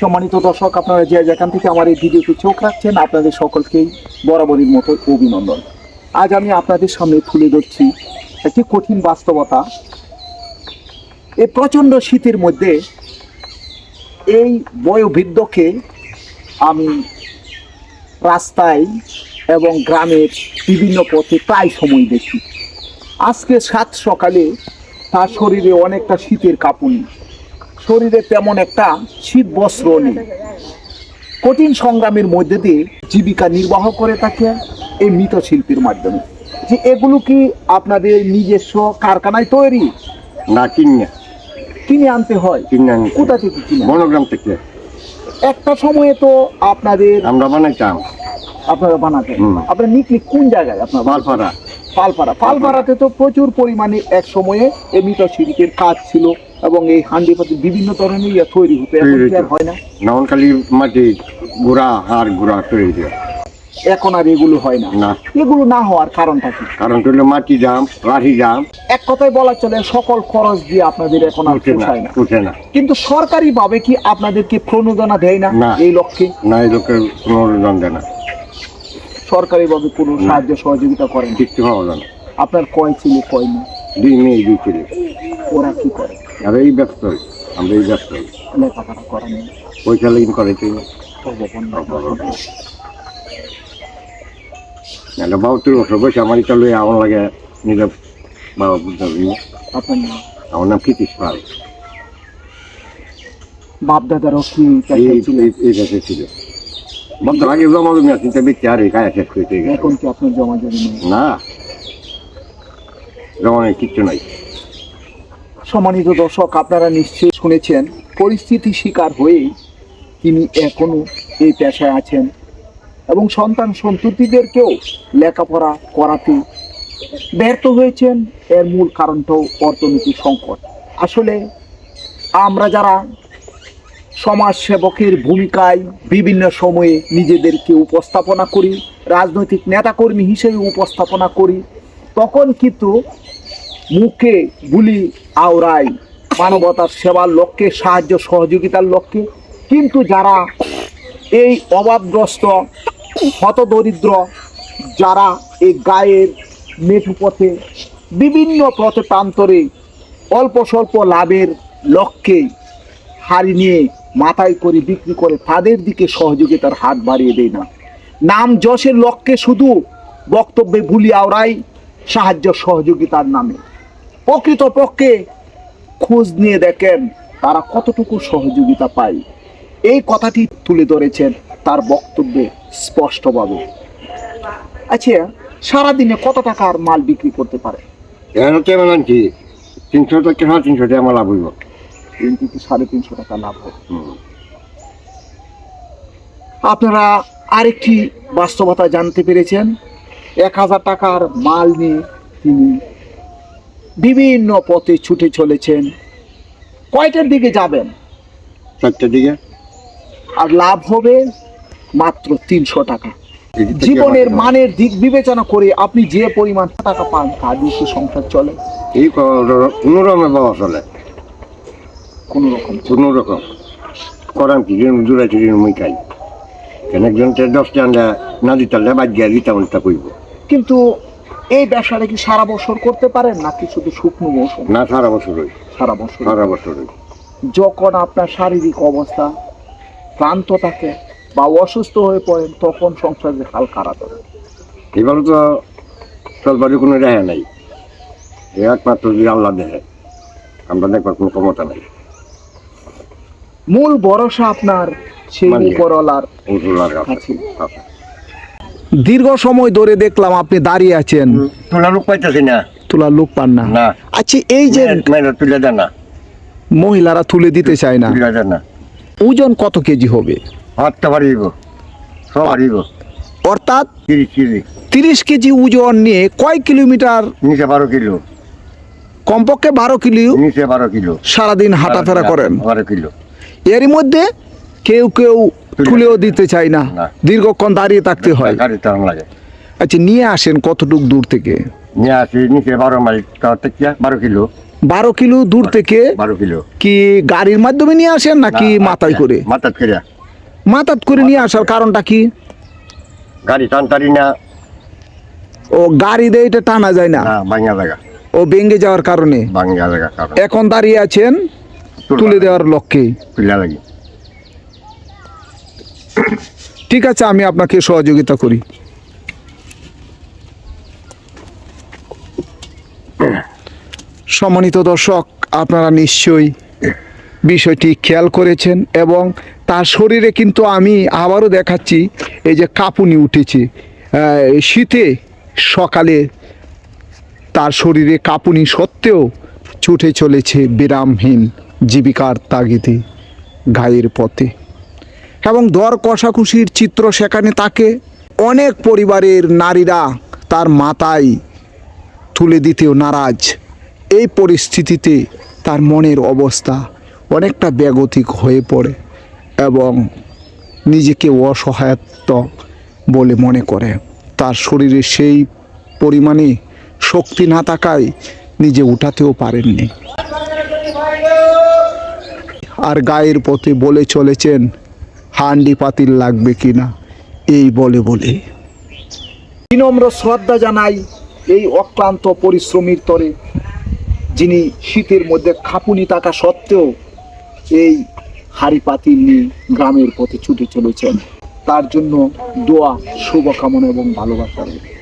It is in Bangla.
সম্মানিত দর্শক, আপনারা যে যেখান থেকে আমার এই ভিডিওতে চোখ রাখছেন, আপনাদের সকলকেই বরাবরের মতো অভিনন্দন। আজ আমি আপনাদের সামনে তুলে ধরছি একটি কঠিন বাস্তবতা। এই প্রচণ্ড শীতের মধ্যে এই বয়োবৃদ্ধকে আমি রাস্তায় এবং গ্রামের বিভিন্ন পথে প্রায় সময় দেখি। আজকে সাত সকালে তার শরীরে অনেকটা শীতের কাঁপুনি। শরীরে তেমন একটা শীত বস্ত্র নেই। কঠিন সংগ্রামের মধ্যে দিয়ে জীবিকা নির্বাহ করে থাকে এই মৃৎশিল্পের মাধ্যমে। যে এগুলো কি আপনাদের নিজস্ব কারখানায় তৈরি? না কিনে। কিনে আনতে হয়? কিনে আনি কোথা থেকে কিনে? বনগ্রাম থেকে। একটা সময়ে তো আপনাদের আমরা বানাইতাম। আপনারা বানাতেন। আপনার নিকলি কোন জায়গায় আপনার বাড়ি? পালপাড়া। পালপাড়াতে তো প্রচুর পরিমাণে এক সময়ে এই মৃৎশিল্পের কাজ ছিল এবং এই হান্ডি পাতি বিভিন্ন ধরনের ইয়ে তৈরি হতো এখন কি আর হয় না? নবনকালী মাটি গুড়া হাড় গুড়া তৈরি দিয়ে এখন আর এগুলো হয় না। না। এগুলো না হওয়ার কারণটা কি? কারণ হলো মাটি দাম লাঠি দাম এক কথায় বলা চলে সকল খরচ দিয়ে আপনাদের এখন আর উঠে না উঠে না। কিন্তু সরকারি ভাবে কি আপনাদেরকে প্রণোদনা দেয় না না। এই লক্ষ্যে? না এই কোনো অনুদান দেয় না। সরকারি ভাবে কোনো সাহায্য সহযোগিতা করেন? পাওয়া যায় না। আপনার কয় ছিল কয় না দুই মেয়ে দুই ছেলে। ওরা কি করে? আর এই ব্যস্ত। আমরা এই ব্যস্ত। লেখাপড়া করেন না। পয়সা লাগিন করে নাহলে বাবু তুই বছর বসে আমার এটা লই আমার লাগে নিজে বাবা বুঝতে আপনার নাম? আমার নাম কীতিশ পাল। বাপ দাদারও কি এই ছিল। বন্ধ আগে জমা জমি আছে চিন্তা বেঁচে আর কায়া শেষ করে। এখন কি আপনার জমা জমি না। জমা নেই কিচ্ছু নাই। সম্মানিত দর্শক আপনারা নিশ্চয়ই শুনেছেন পরিস্থিতি শিকার হয়েই তিনি এখনও এই পেশায় আছেন এবং সন্তান সন্ততিদেরকেও লেখাপড়া করাতে ব্যর্থ হয়েছেন। এর মূল কারণটাও অর্থনৈতিক সংকট। আসলে আমরা যারা সমাজ সেবকের ভূমিকায় বিভিন্ন সময়ে নিজেদেরকে উপস্থাপনা করি, রাজনৈতিক নেতাকর্মী হিসেবে উপস্থাপনা করি। তখন কিন্তু মুখে বুলি আওড়াই মানবতার সেবার লক্ষ্যে, সাহায্য সহযোগিতার লক্ষ্যে। কিন্তু যারা এই অভাবগ্রস্ত, হতদরিদ্র, যারা এই গায়ের মেঠু পথে বিভিন্ন পথে প্রান্তরে অল্প স্বল্প লাভের লক্ষ্যে হাড়ি নিয়ে মাথায় করে বিক্রি করে তাদের দিকে সহযোগিতার হাত বাড়িয়ে দেয় না। নাম যশের লক্ষ্যে শুধু বক্তব্যে ভুলি আওড়াই সাহায্য সহযোগিতার নামে। প্রকৃতপক্ষে খোঁজ নিয়ে দেখেন তারা কতটুকু সহযোগিতা পায়। এই কথাটি তুলে ধরেছেন তার বক্তব্যে স্পষ্টভাবে। আচ্ছা সারাদিনে কত টাকার মাল বিক্রি করতে পারে? তিনশো টাকা তিনশো টাকা আমার লাভ থেকে সাড়ে তিনশো টাকা লাভ হবে। আপনারা আরেকটি বাস্তবতা জানতে পেরেছেন এক হাজার টাকার মাল নিয়ে তিনি বিভিন্ন পথে ছুটে চলেছেন। কয়টার দিকে যাবেন? চারটার দিকে। আর লাভ হবে মাত্র তিনশো টাকা। জীবনের মানের দিক বিবেচনা করে আপনি যে পরিমাণ টাকা পান তা দিয়ে সংসার চলে। এই কোনো রকমের বাবা চলে। কোনো রকম কোনো রকম করাম কি? যেন দূরে থেকে মুই খাই। কেন একজন দশটা আনলে না দিতালে বাদ গিয়ে দিতাম তা কইব। কিন্তু এই ব্যবসাটা কি সারা বছর করতে পারেন নাকি শুধু শুকনো মৌসুম? না সারা হই সারা বছর সারা হই যখন আপনার শারীরিক অবস্থা ক্লান্ত থাকে বা অসুস্থ হয়ে পড়েন তখন সংসারে হাল খারাপ হবে। এবার তো চলবারই কোনো রেহা নাই। একমাত্র যদি আল্লাহ দেখে আমরা দেখবার কোনো ক্ষমতা নাই। মূল ভরসা আপনার সেই। উপরওয়ালার কাছে। আছে। দীর্ঘ সময় ধরে দেখলাম আপনি দাঁড়িয়ে আছেন। তোলা লোক পাইতেছি না। তোলার লোক পান না। আচ্ছা এই যে তুলে দেন না। মহিলারা তুলে দিতে চায় না। তুলে ওজন কত কেজি হবে? হাতটা বাড়িব সব বাড়িব অর্থাৎ তিরিশ কেজি। তিরিশ কেজি ওজন নিয়ে কয় কিলোমিটার? নিচে বারো কিলো। কমপক্ষে বারো কিলো নিচে বারো কিলো। সারাদিন হাঁটাফেরা করেন। বারো কিলো। এরই মধ্যে কেউ কেউ তুলেও দিতে চায় না। দীর্ঘক্ষণ দাঁড়িয়ে থাকতে হয়। আচ্ছা নিয়ে আসেন কতটুক দূর থেকে? নিয়ে আসি নিচে বারো মাইল বারো কিলো। বারো কিলো দূর থেকে বারো কিলো। কি গাড়ির মাধ্যমে নিয়ে আসেন নাকি মাথায় করে? মাথায় করে। মাথাত করে নিয়ে আসার কারণটা কি? গাড়ি টানতারি না। ও গাড়ি দিয়ে এটা টানা যায় না? বাঙ্গা জায়গা। ও ভেঙে যাওয়ার কারণে? বাঙ্গা জায়গা কারণ। এখন দাঁড়িয়ে আছেন তুলে দেওয়ার লক্ষ্যে। ঠিক আছে আমি আপনাকে সহযোগিতা করি। সম্মানিত দর্শক আপনারা নিশ্চয়ই বিষয়টি খেয়াল করেছেন এবং তার শরীরে কিন্তু আমি আবারও দেখাচ্ছি এই যে কাঁপুনি উঠেছে। শীতে সকালে তার শরীরে কাঁপুনি সত্ত্বেও ছুটে চলেছে বিরামহীন। জীবিকার তাগিদে, গায়ের পথে। এবং দর কষাকষির চিত্র সেখানে তাকে অনেক পরিবারের নারীরা তার মাথায় তুলে দিতেও নারাজ। এই পরিস্থিতিতে তার মনের অবস্থা অনেকটা ব্যাগতিক হয়ে পড়ে এবং নিজেকে অসহায়ত্ব বলে মনে করে। তার শরীরে সেই পরিমাণে শক্তি না থাকায় নিজে উঠাতেও পারেননি। আর গায়ের পথে বলে চলেছেন, হান্ডি পাতিল লাগবে কিনা? এই বলে বলে। বিনম্র শ্রদ্ধা জানাই এই অক্লান্ত পরিশ্রমীর তরে, যিনি শীতের মধ্যে খাপুনি থাকা সত্ত্বেও এই হাড়ি পাতিল নিয়ে গ্রামের পথে ছুটে চলেছেন। তার জন্য দোয়া, শুভকামনা এবং ভালোবাসা রইল।